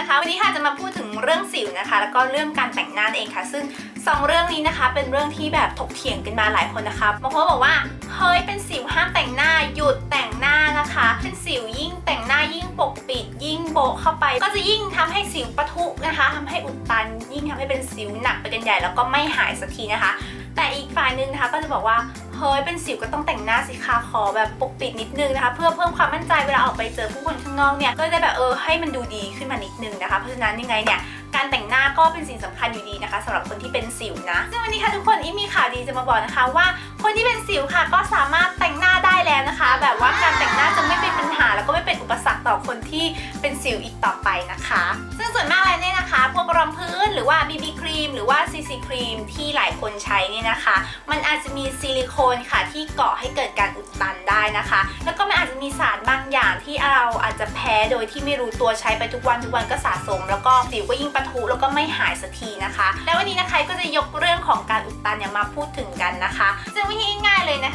นะคะ วันนี้ค่ะจะมาพูดถึงเรื่องสิวนะคะ แล้วก็เรื่องการแต่งหน้านเองค่ะ ซึ่งสองเรื่องนี้นะคะ เป็นเรื่องที่แบบถกเถียงกันมาหลายคนนะคะบางคนบอกว่าเฮ้ยเป็นสิวห้ามแต่งหน้าหยุดแต่งหน้านะคะ เป็นสิวยิ่งแต่งหน้ายิ่งปกปิด ยิ่งโบะเข้าไป ก็จะยิ่งทำให้สิวปะทุนะคะทำให้อุดตัน ยิ่งทำให้เป็นสิวหนักไปกันใหญ่แล้วก็ไม่หายสักทีนะคะ แต่อีกฝ่ายหนึงนะคะก็จะบอกว่าเฮ้ยเป็นสิวก็ต้องแต่งหน้าสิคะขอแบบปกปิดนิดนึงนะคะ เพื่อเพิ่มความมั่นใจเวลาออกไปเจอผู้คนข้างนอกเนี่ยก็จะแบบเออให้มันดูดีขึ้นมานิดนึงนะคะ เพราะฉะนั้นยังไงเนี่ยการแต่งหน้าก็เป็นสิ่งสำคัญอยู่ดีนะคะสำหรับคนที่เป็นสิวนะซึ่งวันนี้ค่ะทุกคนอีมีข่าวดีจะมาบอกนะคะว่า คนที่เป็นสิวค่ะก็สามารถแต่งหน้า แล้วนะคะ แบบว่าการแต่งหน้าจะไม่เป็นปัญหา แล้วก็ไม่เป็นอุปสรรคต่อคนที่เป็นสิวอีกต่อไปนะคะ ซึ่งส่วนมากแล้วเนี่ยนะคะ พวกรองพื้นหรือว่า BB ครีมหรือว่า CC ครีมที่หลายคนใช้เนี่ยนะคะ มันอาจจะมีซิลิโคนค่ะที่เกาะให้เกิดการอุดตันได้นะคะ แล้วก็มันอาจจะมีสารบางอย่างที่เราอาจจะแพ้โดยที่ไม่รู้ตัวใช้ไปทุกวันทุกวันก็สะสม แล้วก็สิวก็ยิ่งปะทุแล้วก็ไม่หายสักทีนะคะ แล้ววันนี้นะคะก็จะยกเรื่องของการอุดตันเนี่ยมาพูดถึงกันนะคะซึ่งวิธีง่าย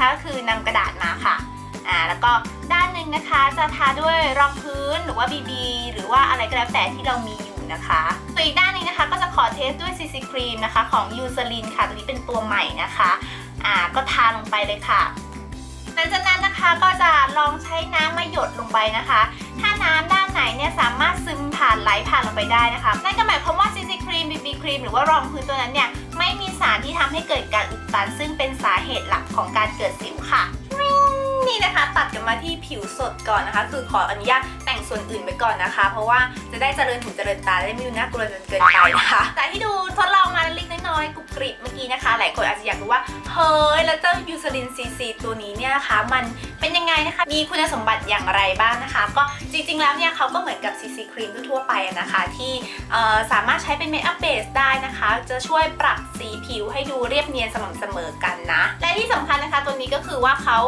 นะคะคือนำกระดาษมาค่ะอ่าแล้วก็ด้านหนึ่งนะคะจะทาด้วยรองพื้นหรือว่า BB หรือว่าอะไรก็แล้วแต่ที่เรามีอยู่นะคะส่วนอีกด้านหนึงนะคะก็จะขอเทสด้วย CC ครีมนะคะของยูซ l ลินค่ะตัวนี้เป็นตัวใหม่นะคะอ่าก็ทาลงไปเลยค่ะหลังจากนั้นนะคะก็จะลองใช้น้ำมาหยดลงไปนะคะ ถ้าน้ำด้านไหนเนี่ยสามารถซึมผ่านไหลผ่านลงไปได้นะคะนั่นก็หมายความว่า CC ครีม BB ครีมหรือว่ารองพื้นตัวนั้นเนี่ย ก่อนนะคะ คือขออนุญาตแต่งส่วนอื่นไปก่อนนะคะ เพราะว่าจะได้เจริญหูเจริญตาได้ไม่ดูน่ากลัวจนเกินไปนะคะแต่ที่ดูทดลองมาเล็กน้อยกรุบกริบเมื่อกี้นะคะ หลายคนอาจจะอยากรู้ว่าเฮ้ยแล้วเจ้ายูซลินซีซีตัวนี้เนี่ยนะคะ มันเป็นยังไงนะคะ มีคุณสมบัติอย่างไรบ้างนะคะ ก็จริงๆแล้วเนี่ยเขาก็เหมือนกับซีซีครีมทั่วๆไปนะคะที่สามารถใช้เป็นเมคอัพเบสได้นะคะ จะช่วยปรับสีผิวให้ดูเรียบเนียนสม่ำเสมอกันนะ และที่สำคัญนะคะตัวนี้ก็คือว่าเขา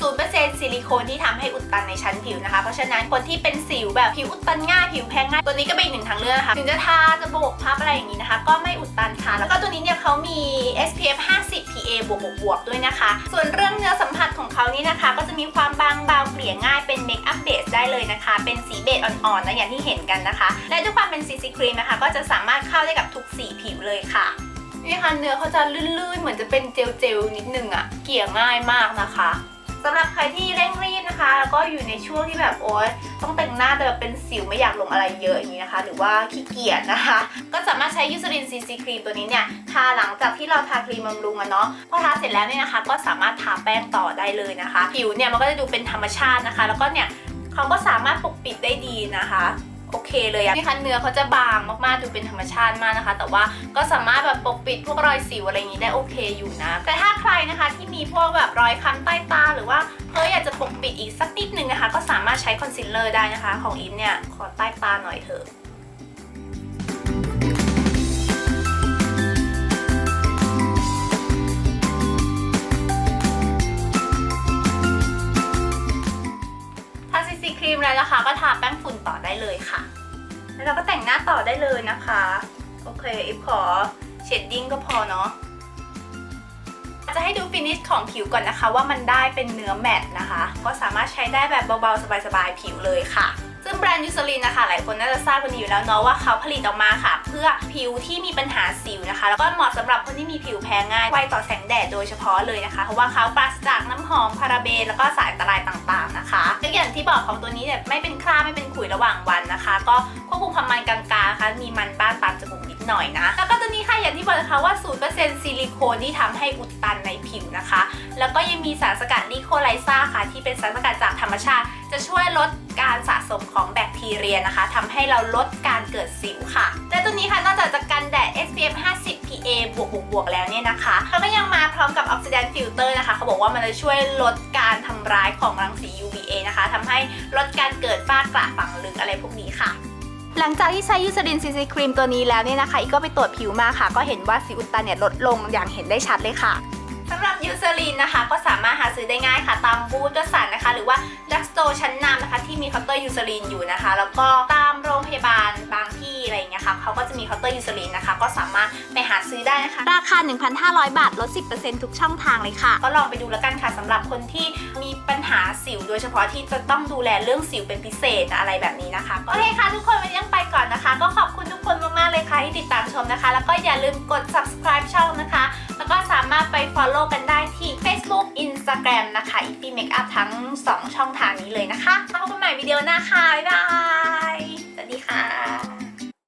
0%ซิลิโคนที่ทำให้อุดตันในชั้นผิวนะคะ เพราะฉะนั้นคนที่เป็นสิวแบบผิวอุดตันง่ายผิวแพ้ง่าย ตัวนี้ก็เป็นอีกหนึ่งทางเลือกนะคะถึงจะทาจะโบกพับอะไรอย่างนี้นะคะ ก็ไม่อุดตันค่ะ แล้วก็ตัวนี้เนี่ยเขามี SPF 50 PA บวกบวกบวกด้วยนะคะ ส่วนเรื่องเนื้อสัมผัสของเขานี่นะคะ ก็จะมีความบางเบาเกลี่ยง่ายเป็นเมคอัพเบสได้เลยนะคะ เป็นสีเบจอ่อนๆนะอย่างที่เห็นกันนะคะ และด้วยความเป็น CC ครีมนะคะ ก็จะสามารถเข้าได้กับทุกสีผิวเลยค่ะนี่ค่ะเนื้อเขาจะลื่นๆ เหมือนจะเป็นเจลๆนิดนึงอะเกลี่ยง่ายมากนะคะ สำหรับใครที่เร่งรีบนะคะ แล้วก็อยู่ในช่วงที่แบบโอ๊ยต้องแต่งหน้าแต่แบบเป็นสิวไม่อยากลงอะไรเยอะอย่างนี้นะคะ หรือว่าขี้เกียจนะคะ ก็สามารถใช้ยูซรินซีซีครีมตัวนี้เนี่ยทาหลังจากที่เราทาครีมบำรุงอะเนาะพอทาเสร็จแล้วเนี่ยนะคะ ก็สามารถทาแป้งต่อได้เลยนะคะ ผิวเนี่ยมันก็จะดูเป็นธรรมชาตินะคะ แล้วก็เนี่ยเขาก็สามารถปกปิดได้ดีนะคะ โอเคเลยอะนี่คะเนื้อเขาจะบางมากๆดูเป็นธรรมชาติมากนะคะ แต่ว่าก็สามารถแบบปกปิดพวกรอยสิวอะไรอย่างนี้ได้โอเคอยู่นะ แต่ถ้าใครนะคะที่มีพวกแบบรอยคันใต้ตาหรือว่าเฮ้ยอยากจะปกปิดอีกสักนิดนึงนะคะ ก็สามารถใช้คอนซีลเลอร์ได้นะคะ ของอิมเนี่ยขอใต้ตาหน่อยเถอะ ครีมแล้วนะคะ ก็ทาแป้งฝุ่นต่อได้เลยค่ะ แล้วเราก็แต่งหน้าต่อได้เลยนะคะ โอเคอิฟขอเชดดิ้งก็พอเนาะจะให้ดูฟินิชของผิวก่อนนะคะ ว่ามันได้เป็นเนื้อแมตต์นะคะ ก็สามารถใช้ได้แบบเบาๆ สบายๆ ผิวเลยค่ะซึ่งแบรนด์ยูซลินนะคะ หลายคนน่าจะทราบกันอยู่แล้วเนาะว่าเขาผลิตออกมาค่ะ เพื่อผิวที่มีปัญหาสิวนะคะ แล้วก็เหมาะสำหรับคนที่มีผิวแพ้ง่ายไวต่อแสงแดดโดยเฉพาะเลยนะคะ เพราะว่าเขาปราศจากน้ำหอมพาราเบนแล้วก็สารอันตรายต่าง บอกของตัวนี้เนี่ยไม่เป็นคราบไม่เป็นขุยระหว่างวันนะคะ ก็ควบคุมความมันกลางๆนะคะมีมันบ้างตามจมูกนิดหน่อยนะ แล้วก็ตัวนี้ค่ะอย่างที่บอกนะคะว่า 0%ซิลิโคนที่ทำให้อุดตันในผิวนะคะ แล้วก็ยังมีสารสกัดลิโคไลซ่าค่ะ ที่เป็นสารสกัดจากธรรมชาติ จะช่วยลดการสะสมของแบคทีเรียนะคะทำให้เราลดการเกิดสิวค่ะ และตัวนี้ค่ะนอกจากจะกันแดด SPF 50 PA บ วกแล้วเนี่ยนะคะเขาก็ยังมาพร้อมกับออกซิแดนฟิลเตอร์นะคะเขาบอกว่ามันจะช่วยลดการทำร้ายของรังสี UVA นะคะทำให้ลดการเกิดฝ้ากระฝังลึกอะไรพวกนี้ค่ะหลังจากที่ใช้ยูซรินซีซีครีมตัวนี้แล้วเนี่ยนะคะ อีกก็ไปตรวจผิวมาค่ะ ก็เห็นว่าสิวอุดตันเนี่ยลดลงอย่างเห็นได้ชัดเลยค่ะสำหรับยูซรินนะคะ ก็สามารถหาซื้อได้ง่ายค่ะ ตามบูธก็สันนะคะ หรือว่าดักสโตชั้นนำนะคะ ที่มีเคาน์เตอร์ยูซรินอยู่นะคะ แล้วก็ตามโรงพยาบาลบาง เขาก็จะมีเคาน์เตอร์ยูนซูลินนะคะ ก็สามารถไปหาซื้อได้นะคะ ราคา 1,500 บาท ลด 10%ทุกช่องทางเลยค่ะ ก็ลองไปดูแล้วกันค่ะสำหรับคนที่มีปัญหาสิว โดยเฉพาะที่จะต้องดูแลเรื่องสิวเป็นพิเศษอะไรแบบนี้นะคะ โอเคค่ะทุกคนวันนี้ไปก่อนนะคะ ก็ขอบคุณทุกคนมากๆเลยค่ะที่ติดตามชมนะคะ แล้วก็อย่าลืมกด subscribe ช่องนะคะ แล้วก็สามารถไป follow กันได้ที่ Facebook Instagram นะคะอีพีเมคอัพทั้ง 2 ช่องทางนี้เลยนะคะพบกันใหม่วิดีโอหน้าค่ะ บ๊ายบาย สวัสดีค่ะ